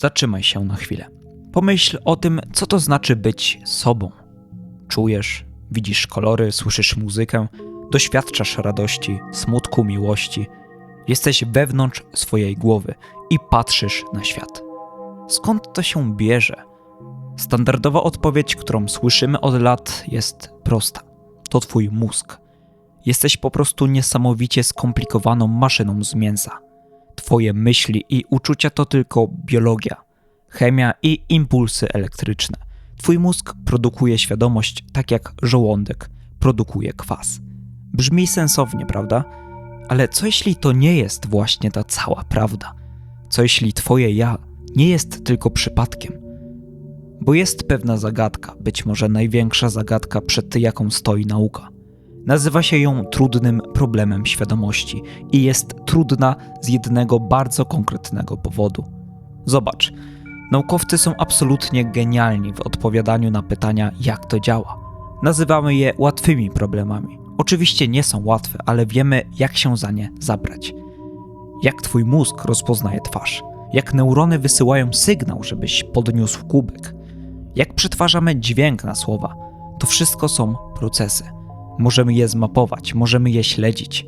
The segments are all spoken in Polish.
Zatrzymaj się na chwilę. Pomyśl o tym, co to znaczy być sobą. Czujesz, widzisz kolory, słyszysz muzykę, doświadczasz radości, smutku, miłości. Jesteś wewnątrz swojej głowy i patrzysz na świat. Skąd to się bierze? Standardowa odpowiedź, którą słyszymy od lat, jest prosta. To twój mózg. Jesteś po prostu niesamowicie skomplikowaną maszyną z mięsa. Twoje myśli i uczucia to tylko biologia, chemia i impulsy elektryczne. Twój mózg produkuje świadomość tak jak żołądek produkuje kwas. Brzmi sensownie, prawda? Ale co jeśli to nie jest właśnie ta cała prawda? Co jeśli Twoje ja nie jest tylko przypadkiem? Bo jest pewna zagadka, być może największa zagadka, przed jaką stoi nauka. Nazywa się ją trudnym problemem świadomości i jest trudna z jednego bardzo konkretnego powodu. Zobacz, naukowcy są absolutnie genialni w odpowiadaniu na pytania, jak to działa. Nazywamy je łatwymi problemami. Oczywiście nie są łatwe, ale wiemy, jak się za nie zabrać. Jak twój mózg rozpoznaje twarz, jak neurony wysyłają sygnał, żebyś podniósł kubek, jak przetwarzamy dźwięk na słowa. To wszystko są procesy. Możemy je zmapować, możemy je śledzić.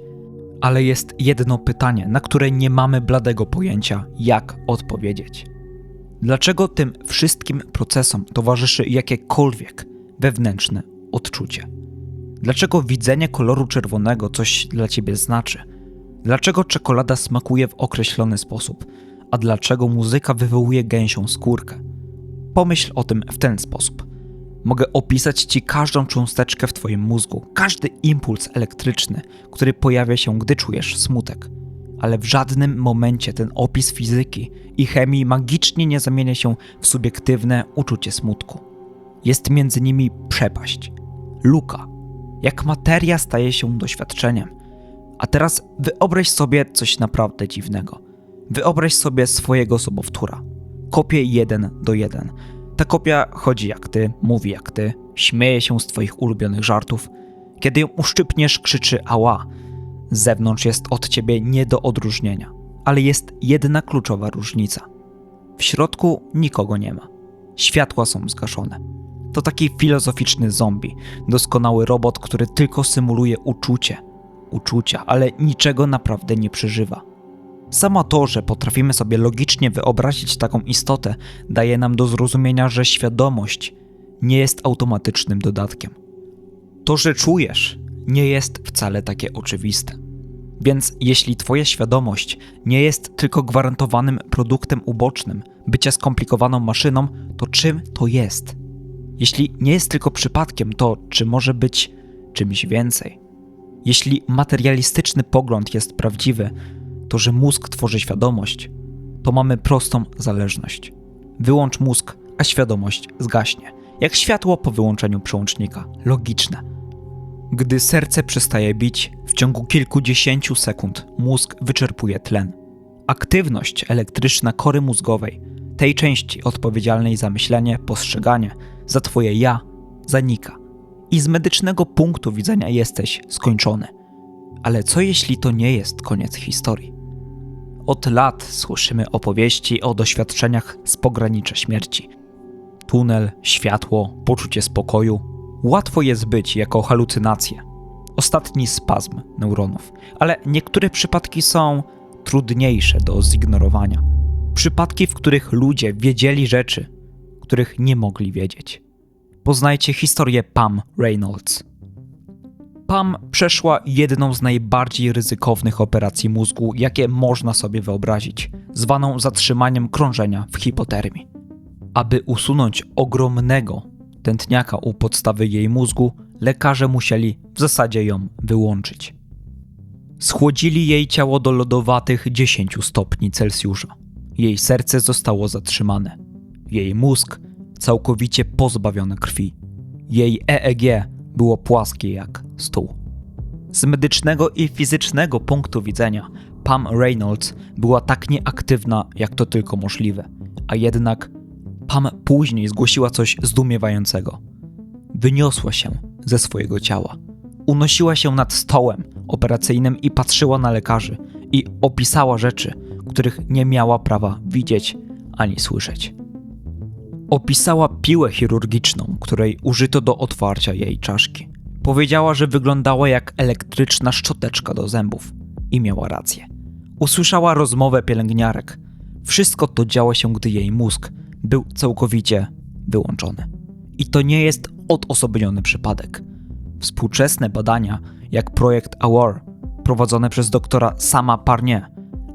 Ale jest jedno pytanie, na które nie mamy bladego pojęcia, jak odpowiedzieć. Dlaczego tym wszystkim procesom towarzyszy jakiekolwiek wewnętrzne odczucie? Dlaczego widzenie koloru czerwonego coś dla ciebie znaczy? Dlaczego czekolada smakuje w określony sposób? A dlaczego muzyka wywołuje gęsią skórkę? Pomyśl o tym w ten sposób. Mogę opisać Ci każdą cząsteczkę w Twoim mózgu, każdy impuls elektryczny, który pojawia się, gdy czujesz smutek. Ale w żadnym momencie ten opis fizyki i chemii magicznie nie zamienia się w subiektywne uczucie smutku. Jest między nimi przepaść, luka, jak materia staje się doświadczeniem. A teraz wyobraź sobie coś naprawdę dziwnego. Wyobraź sobie swojego sobowtóra. Kopię jeden do jeden. Ta kopia chodzi jak ty, mówi jak ty, śmieje się z twoich ulubionych żartów. Kiedy ją uszczypniesz, krzyczy ała. Z zewnątrz jest od ciebie nie do odróżnienia. Ale jest jedna kluczowa różnica. W środku nikogo nie ma. Światła są zgaszone. To taki filozoficzny zombie, doskonały robot, który tylko symuluje uczucie, uczucia, ale niczego naprawdę nie przeżywa. Samo to, że potrafimy sobie logicznie wyobrazić taką istotę, daje nam do zrozumienia, że świadomość nie jest automatycznym dodatkiem. To, że czujesz, nie jest wcale takie oczywiste. Więc jeśli Twoja świadomość nie jest tylko gwarantowanym produktem ubocznym bycia skomplikowaną maszyną, to czym to jest? Jeśli nie jest tylko przypadkiem, to czy może być czymś więcej? Jeśli materialistyczny pogląd jest prawdziwy, to że mózg tworzy świadomość, to mamy prostą zależność. Wyłącz mózg, a świadomość zgaśnie. Jak światło po wyłączeniu przełącznika. Logiczne. Gdy serce przestaje bić, w ciągu kilkudziesięciu sekund mózg wyczerpuje tlen. Aktywność elektryczna kory mózgowej, tej części odpowiedzialnej za myślenie, postrzeganie, za twoje ja, zanika. I z medycznego punktu widzenia jesteś skończony. Ale co jeśli to nie jest koniec historii? Od lat słyszymy opowieści o doświadczeniach z pogranicza śmierci. Tunel, światło, poczucie spokoju łatwo jest być jako halucynacje. Ostatni spazm neuronów, ale niektóre przypadki są trudniejsze do zignorowania. Przypadki, w których ludzie wiedzieli rzeczy, których nie mogli wiedzieć. Poznajcie historię Pam Reynolds. Pam przeszła jedną z najbardziej ryzykownych operacji mózgu, jakie można sobie wyobrazić, zwaną zatrzymaniem krążenia w hipotermii. Aby usunąć ogromnego tętniaka u podstawy jej mózgu, lekarze musieli w zasadzie ją wyłączyć. Schłodzili jej ciało do lodowatych 10 stopni Celsjusza. Jej serce zostało zatrzymane. Jej mózg całkowicie pozbawiony krwi. Jej EEG było płaskie jak stół. Z medycznego i fizycznego punktu widzenia Pam Reynolds była tak nieaktywna, jak to tylko możliwe, a jednak Pam później zgłosiła coś zdumiewającego. Wyniosła się ze swojego ciała. Unosiła się nad stołem operacyjnym i patrzyła na lekarzy i opisała rzeczy, których nie miała prawa widzieć ani słyszeć. Opisała piłę chirurgiczną, której użyto do otwarcia jej czaszki. Powiedziała, że wyglądała jak elektryczna szczoteczka do zębów i miała rację. Usłyszała rozmowę pielęgniarek. Wszystko to działo się, gdy jej mózg był całkowicie wyłączony. I to nie jest odosobniony przypadek. Współczesne badania, jak projekt AWAR, prowadzone przez doktora Sama Parnie,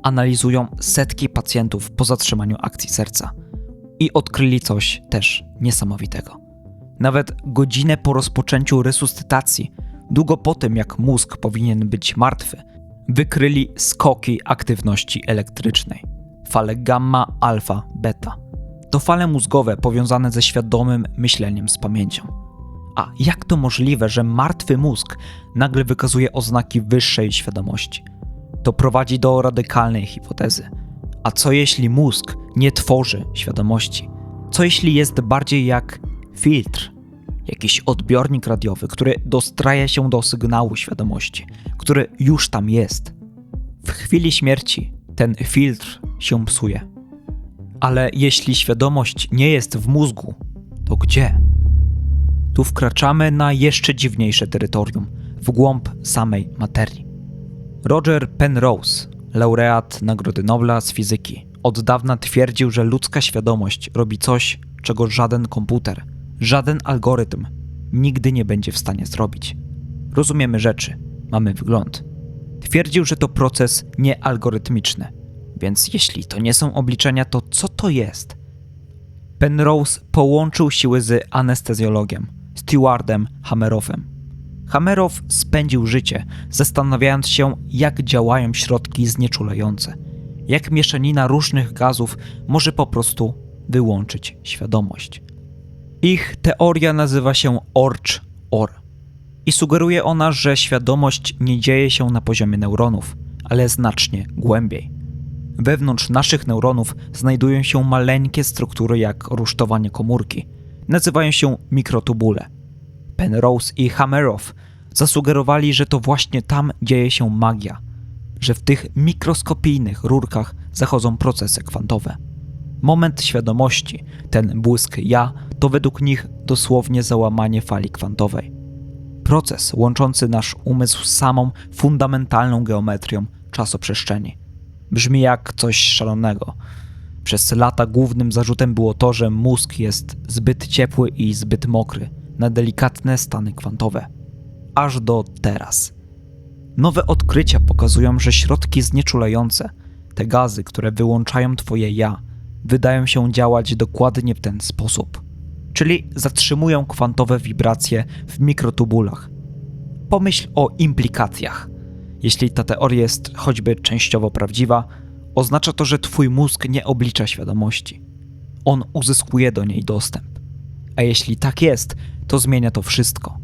analizują setki pacjentów po zatrzymaniu akcji serca i odkryli coś też niesamowitego. Nawet godzinę po rozpoczęciu resuscytacji, długo po tym jak mózg powinien być martwy, wykryli skoki aktywności elektrycznej fale gamma, alfa, beta. To fale mózgowe powiązane ze świadomym myśleniem z pamięcią. A jak to możliwe, że martwy mózg nagle wykazuje oznaki wyższej świadomości? To prowadzi do radykalnej hipotezy. A co jeśli mózg nie tworzy świadomości? Co jeśli jest bardziej jak filtr, jakiś odbiornik radiowy, który dostraja się do sygnału świadomości, który już tam jest? W chwili śmierci ten filtr się psuje. Ale jeśli świadomość nie jest w mózgu, to gdzie? Tu wkraczamy na jeszcze dziwniejsze terytorium, w głąb samej materii. Roger Penrose, laureat Nagrody Nobla z fizyki, od dawna twierdził, że ludzka świadomość robi coś, czego żaden komputer, żaden algorytm nigdy nie będzie w stanie zrobić. Rozumiemy rzeczy, mamy wgląd. Twierdził, że to proces niealgorytmiczny, więc jeśli to nie są obliczenia, to co to jest? Penrose połączył siły z anestezjologiem, Stewardem Hammeroffem. Hammerow spędził życie zastanawiając się, jak działają środki znieczulające, jak mieszanina różnych gazów może po prostu wyłączyć świadomość. Ich teoria nazywa się Orch-OR i sugeruje ona, że świadomość nie dzieje się na poziomie neuronów, ale znacznie głębiej. Wewnątrz naszych neuronów znajdują się maleńkie struktury jak rusztowanie komórki. Nazywają się mikrotubule. Penrose i Hammeroff zasugerowali, że to właśnie tam dzieje się magia, że w tych mikroskopijnych rurkach zachodzą procesy kwantowe. Moment świadomości, ten błysk ja, to według nich dosłownie załamanie fali kwantowej. Proces łączący nasz umysł z samą fundamentalną geometrią czasoprzestrzeni. Brzmi jak coś szalonego. Przez lata głównym zarzutem było to, że mózg jest zbyt ciepły i zbyt mokry na delikatne stany kwantowe. Aż do teraz. Nowe odkrycia pokazują, że środki znieczulające, te gazy, które wyłączają Twoje ja, wydają się działać dokładnie w ten sposób. Czyli zatrzymują kwantowe wibracje w mikrotubulach. Pomyśl o implikacjach. Jeśli ta teoria jest choćby częściowo prawdziwa, oznacza to, że Twój mózg nie oblicza świadomości. On uzyskuje do niej dostęp. A jeśli tak jest, to zmienia to wszystko.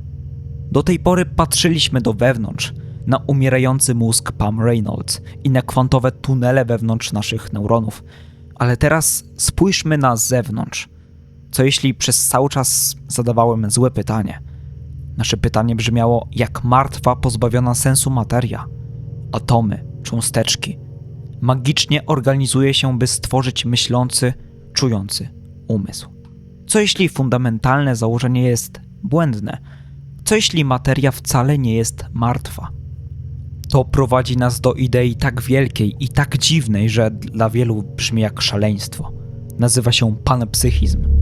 Do tej pory patrzyliśmy do wewnątrz, na umierający mózg Pam Reynolds i na kwantowe tunele wewnątrz naszych neuronów, ale teraz spójrzmy na zewnątrz. Co jeśli przez cały czas zadawałem złe pytanie? Nasze pytanie brzmiało, jak martwa, pozbawiona sensu materia, atomy, cząsteczki, magicznie organizuje się, by stworzyć myślący, czujący umysł. Co jeśli fundamentalne założenie jest błędne? Co jeśli materia wcale nie jest martwa? To prowadzi nas do idei tak wielkiej i tak dziwnej, że dla wielu brzmi jak szaleństwo. Nazywa się panpsychizm.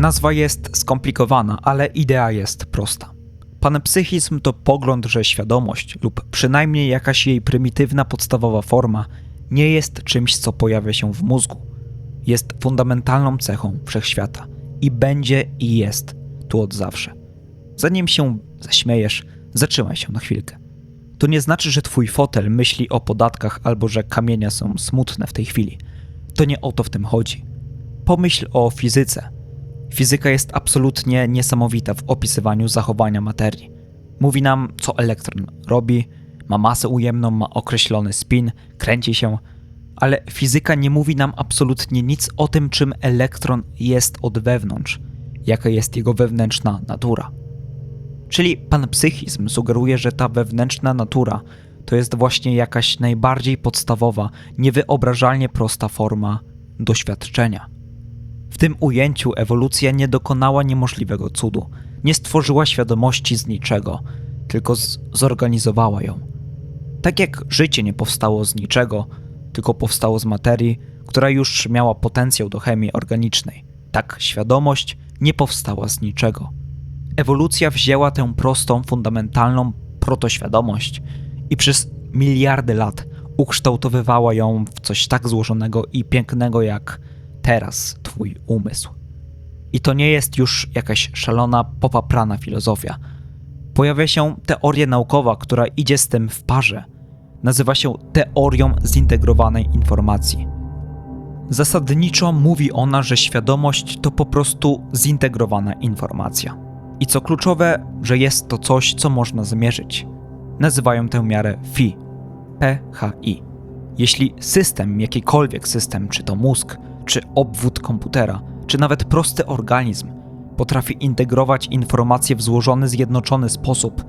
Nazwa jest skomplikowana, ale idea jest prosta. Panpsychizm to pogląd, że świadomość lub przynajmniej jakaś jej prymitywna podstawowa forma nie jest czymś, co pojawia się w mózgu. Jest fundamentalną cechą wszechświata i będzie i jest tu od zawsze. Zanim się zaśmiejesz, zatrzymaj się na chwilkę. To nie znaczy, że twój fotel myśli o podatkach albo że kamienia są smutne w tej chwili. To nie o to w tym chodzi. Pomyśl o fizyce. Fizyka jest absolutnie niesamowita w opisywaniu zachowania materii. Mówi nam, co elektron robi, ma masę ujemną, ma określony spin, kręci się, ale fizyka nie mówi nam absolutnie nic o tym, czym elektron jest od wewnątrz, jaka jest jego wewnętrzna natura. Czyli panpsychizm sugeruje, że ta wewnętrzna natura to jest właśnie jakaś najbardziej podstawowa, niewyobrażalnie prosta forma doświadczenia. W tym ujęciu ewolucja nie dokonała niemożliwego cudu, nie stworzyła świadomości z niczego, tylko zorganizowała ją. Tak jak życie nie powstało z niczego, tylko powstało z materii, która już miała potencjał do chemii organicznej, tak świadomość nie powstała z niczego. Ewolucja wzięła tę prostą, fundamentalną protoświadomość i przez miliardy lat ukształtowywała ją w coś tak złożonego i pięknego jak teraz Twój umysł. I to nie jest już jakaś szalona, popaprana filozofia. Pojawia się teoria naukowa, która idzie z tym w parze. Nazywa się teorią zintegrowanej informacji. Zasadniczo mówi ona, że świadomość to po prostu zintegrowana informacja. I co kluczowe, że jest to coś, co można zmierzyć. Nazywają tę miarę Phi, PHI. Jeśli system, jakikolwiek system, czy to mózg, czy obwód komputera, czy nawet prosty organizm, potrafi integrować informacje w złożony, zjednoczony sposób,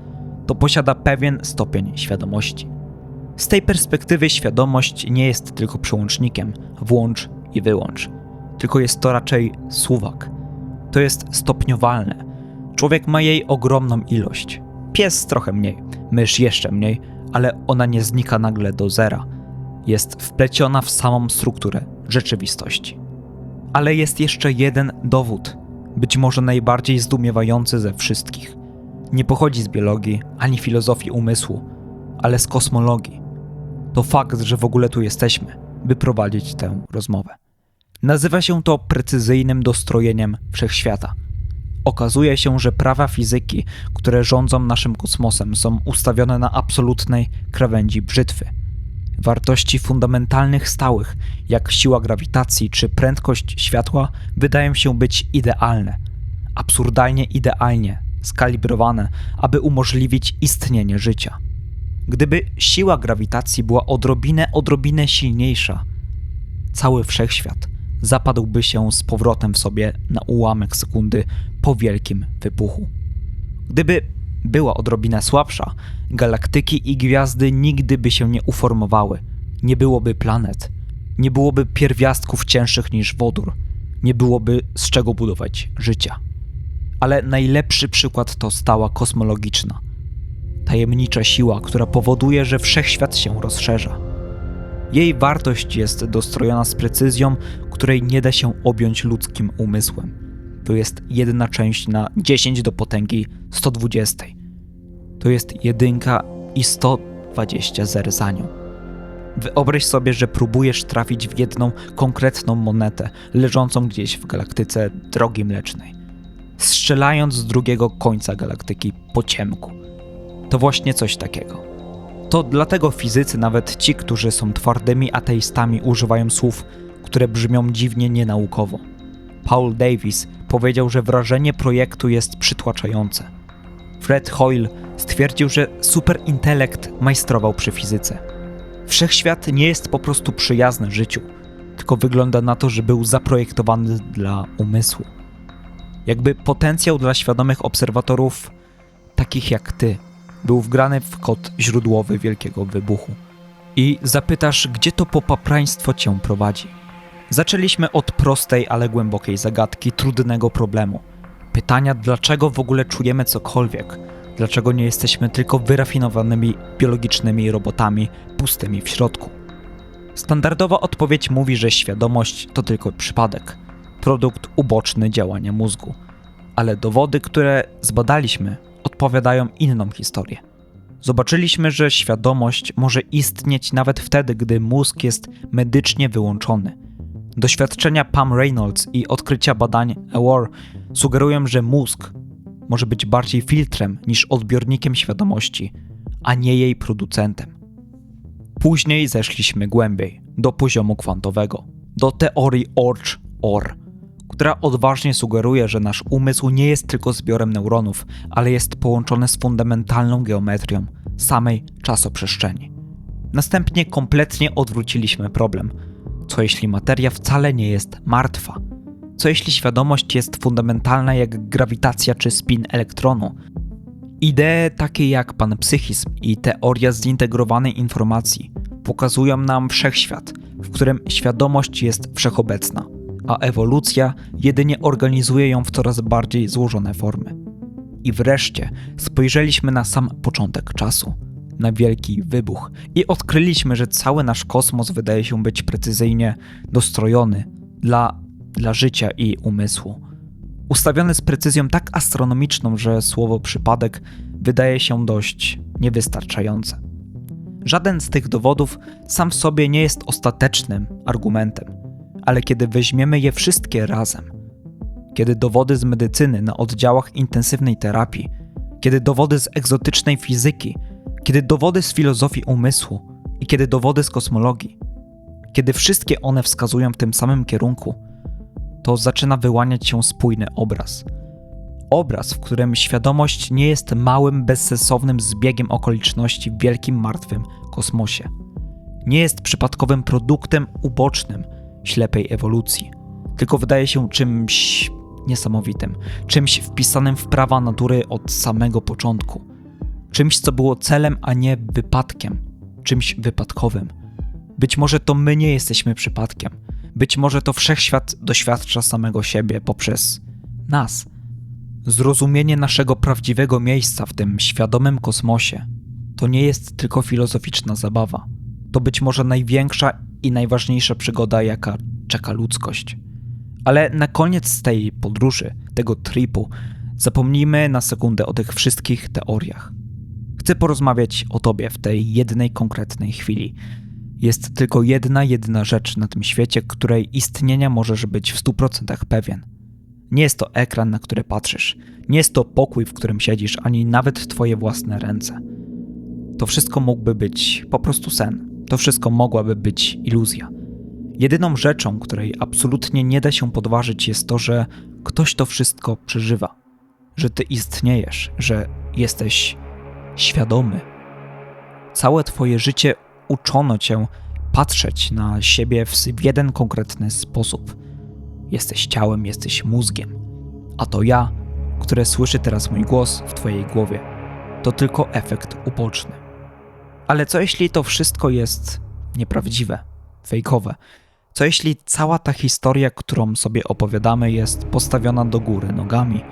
to posiada pewien stopień świadomości. Z tej perspektywy świadomość nie jest tylko przełącznikiem włącz i wyłącz, tylko jest to raczej suwak. To jest stopniowalne. Człowiek ma jej ogromną ilość. Pies trochę mniej, mysz jeszcze mniej, ale ona nie znika nagle do zera. Jest wpleciona w samą strukturę rzeczywistości. Ale jest jeszcze jeden dowód, być może najbardziej zdumiewający ze wszystkich. Nie pochodzi z biologii ani filozofii umysłu, ale z kosmologii. To fakt, że w ogóle tu jesteśmy, by prowadzić tę rozmowę. Nazywa się to precyzyjnym dostrojeniem wszechświata. Okazuje się, że prawa fizyki, które rządzą naszym kosmosem, są ustawione na absolutnej krawędzi brzytwy. Wartości fundamentalnych stałych, jak siła grawitacji czy prędkość światła, wydają się być idealne, absurdalnie idealnie skalibrowane, aby umożliwić istnienie życia. Gdyby siła grawitacji była odrobinę, odrobinę silniejsza, cały wszechświat zapadłby się z powrotem w sobie na ułamek sekundy po wielkim wybuchu. Gdyby była odrobinę słabsza, galaktyki i gwiazdy nigdy by się nie uformowały, nie byłoby planet, nie byłoby pierwiastków cięższych niż wodór, nie byłoby z czego budować życia. Ale najlepszy przykład to stała kosmologiczna. Tajemnicza siła, która powoduje, że wszechświat się rozszerza. Jej wartość jest dostrojona z precyzją, której nie da się objąć ludzkim umysłem. To jest jedna część na 10 do potęgi 120. To jest jedynka i 120 zer za nią. Wyobraź sobie, że próbujesz trafić w jedną konkretną monetę leżącą gdzieś w galaktyce drogi mlecznej, strzelając z drugiego końca galaktyki po ciemku. To właśnie coś takiego. To dlatego fizycy, nawet ci, którzy są twardymi ateistami, używają słów, które brzmią dziwnie nienaukowo. Paul Davis powiedział, że wrażenie projektu jest przytłaczające. Fred Hoyle stwierdził, że superintelekt majstrował przy fizyce. Wszechświat nie jest po prostu przyjazny życiu, tylko wygląda na to, że był zaprojektowany dla umysłu. Jakby potencjał dla świadomych obserwatorów, takich jak ty, był wgrany w kod źródłowy wielkiego wybuchu. I zapytasz, gdzie to popapraństwo cię prowadzi? Zaczęliśmy od prostej, ale głębokiej zagadki, trudnego problemu. Pytania, dlaczego w ogóle czujemy cokolwiek? Dlaczego nie jesteśmy tylko wyrafinowanymi biologicznymi robotami, pustymi w środku? Standardowa odpowiedź mówi, że świadomość to tylko przypadek, produkt uboczny działania mózgu. Ale dowody, które zbadaliśmy, odpowiadają inną historię. Zobaczyliśmy, że świadomość może istnieć nawet wtedy, gdy mózg jest medycznie wyłączony. Doświadczenia Pam Reynolds i odkrycia badań EWAR sugerują, że mózg może być bardziej filtrem niż odbiornikiem świadomości, a nie jej producentem. Później zeszliśmy głębiej, do poziomu kwantowego, do teorii Orch-OR, która odważnie sugeruje, że nasz umysł nie jest tylko zbiorem neuronów, ale jest połączony z fundamentalną geometrią samej czasoprzestrzeni. Następnie kompletnie odwróciliśmy problem. Co jeśli materia wcale nie jest martwa? Co jeśli świadomość jest fundamentalna jak grawitacja czy spin elektronu? Idee takie jak panpsychizm i teoria zintegrowanej informacji pokazują nam wszechświat, w którym świadomość jest wszechobecna, a ewolucja jedynie organizuje ją w coraz bardziej złożone formy. I wreszcie spojrzeliśmy na sam początek czasu, na wielki wybuch i odkryliśmy, że cały nasz kosmos wydaje się być precyzyjnie dostrojony dla, dla życia i umysłu. Ustawiony z precyzją tak astronomiczną, że słowo przypadek wydaje się dość niewystarczające. Żaden z tych dowodów sam w sobie nie jest ostatecznym argumentem, ale kiedy weźmiemy je wszystkie razem, kiedy dowody z medycyny na oddziałach intensywnej terapii, kiedy dowody z egzotycznej fizyki, kiedy dowody z filozofii umysłu i kiedy dowody z kosmologii, kiedy wszystkie one wskazują w tym samym kierunku, to zaczyna wyłaniać się spójny obraz. Obraz, w którym świadomość nie jest małym, bezsensownym zbiegiem okoliczności w wielkim, martwym kosmosie. Nie jest przypadkowym produktem ubocznym ślepej ewolucji, tylko wydaje się czymś niesamowitym, czymś wpisanym w prawa natury od samego początku, czymś, co było celem, a nie wypadkiem, czymś wypadkowym. Być może to my nie jesteśmy przypadkiem, być może to wszechświat doświadcza samego siebie poprzez nas. Zrozumienie naszego prawdziwego miejsca w tym świadomym kosmosie to nie jest tylko filozoficzna zabawa. To być może największa i najważniejsza przygoda, jaka czeka ludzkość. Ale na koniec tej podróży, tego tripu, zapomnijmy na sekundę o tych wszystkich teoriach. Chcę porozmawiać o tobie w tej jednej konkretnej chwili. Jest tylko jedna, jedyna rzecz na tym świecie, której istnienia możesz być w 100% pewien. Nie jest to ekran, na który patrzysz, nie jest to pokój, w którym siedzisz, ani nawet twoje własne ręce. To wszystko mógłby być po prostu sen. To wszystko mogłaby być iluzja. Jedyną rzeczą, której absolutnie nie da się podważyć, jest to, że ktoś to wszystko przeżywa, że ty istniejesz, że jesteś świadomy. Całe twoje życie uczono cię patrzeć na siebie w jeden konkretny sposób. Jesteś ciałem, jesteś mózgiem, a to ja, które słyszy teraz mój głos w twojej głowie, to tylko efekt uboczny. Ale co jeśli to wszystko jest nieprawdziwe, fejkowe? Co jeśli cała ta historia, którą sobie opowiadamy, jest postawiona do góry nogami?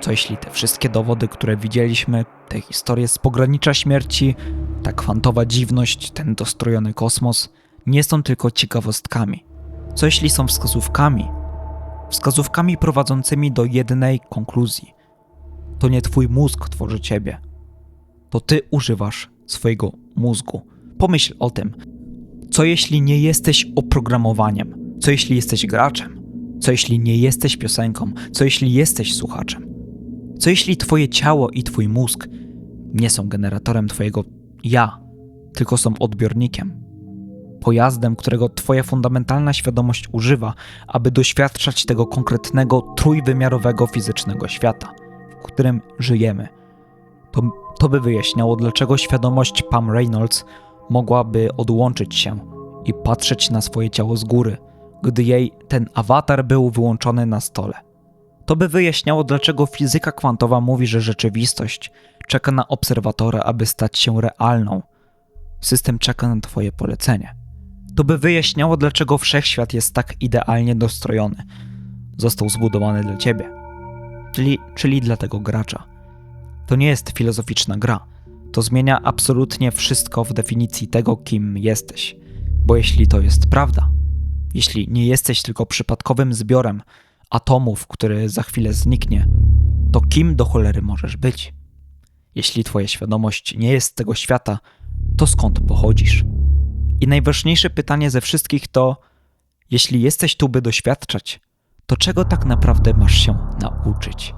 Co jeśli te wszystkie dowody, które widzieliśmy, te historie z pogranicza śmierci, ta kwantowa dziwność, ten dostrojony kosmos, nie są tylko ciekawostkami? Co jeśli są wskazówkami? Wskazówkami prowadzącymi do jednej konkluzji. To nie twój mózg tworzy ciebie. To ty używasz swojego mózgu. Pomyśl o tym. Co jeśli nie jesteś oprogramowaniem? Co jeśli jesteś graczem? Co jeśli nie jesteś piosenką? Co jeśli jesteś słuchaczem? Co jeśli twoje ciało i twój mózg nie są generatorem twojego ja, tylko są odbiornikiem? Pojazdem, którego twoja fundamentalna świadomość używa, aby doświadczać tego konkretnego, trójwymiarowego fizycznego świata, w którym żyjemy. To, to by wyjaśniało, dlaczego świadomość Pam Reynolds mogłaby odłączyć się i patrzeć na swoje ciało z góry, gdy jej ten awatar był wyłączony na stole. To by wyjaśniało, dlaczego fizyka kwantowa mówi, że rzeczywistość czeka na obserwatora, aby stać się realną. System czeka na Twoje polecenie. To by wyjaśniało, dlaczego wszechświat jest tak idealnie dostrojony. Został zbudowany dla Ciebie, czyli, czyli dla tego gracza. To nie jest filozoficzna gra. To zmienia absolutnie wszystko w definicji tego, kim jesteś. Bo jeśli to jest prawda, jeśli nie jesteś tylko przypadkowym zbiorem atomów, który za chwilę zniknie, to kim do cholery możesz być? Jeśli twoja świadomość nie jest z tego świata, to skąd pochodzisz? I najważniejsze pytanie ze wszystkich to: jeśli jesteś tu, by doświadczać, to czego tak naprawdę masz się nauczyć?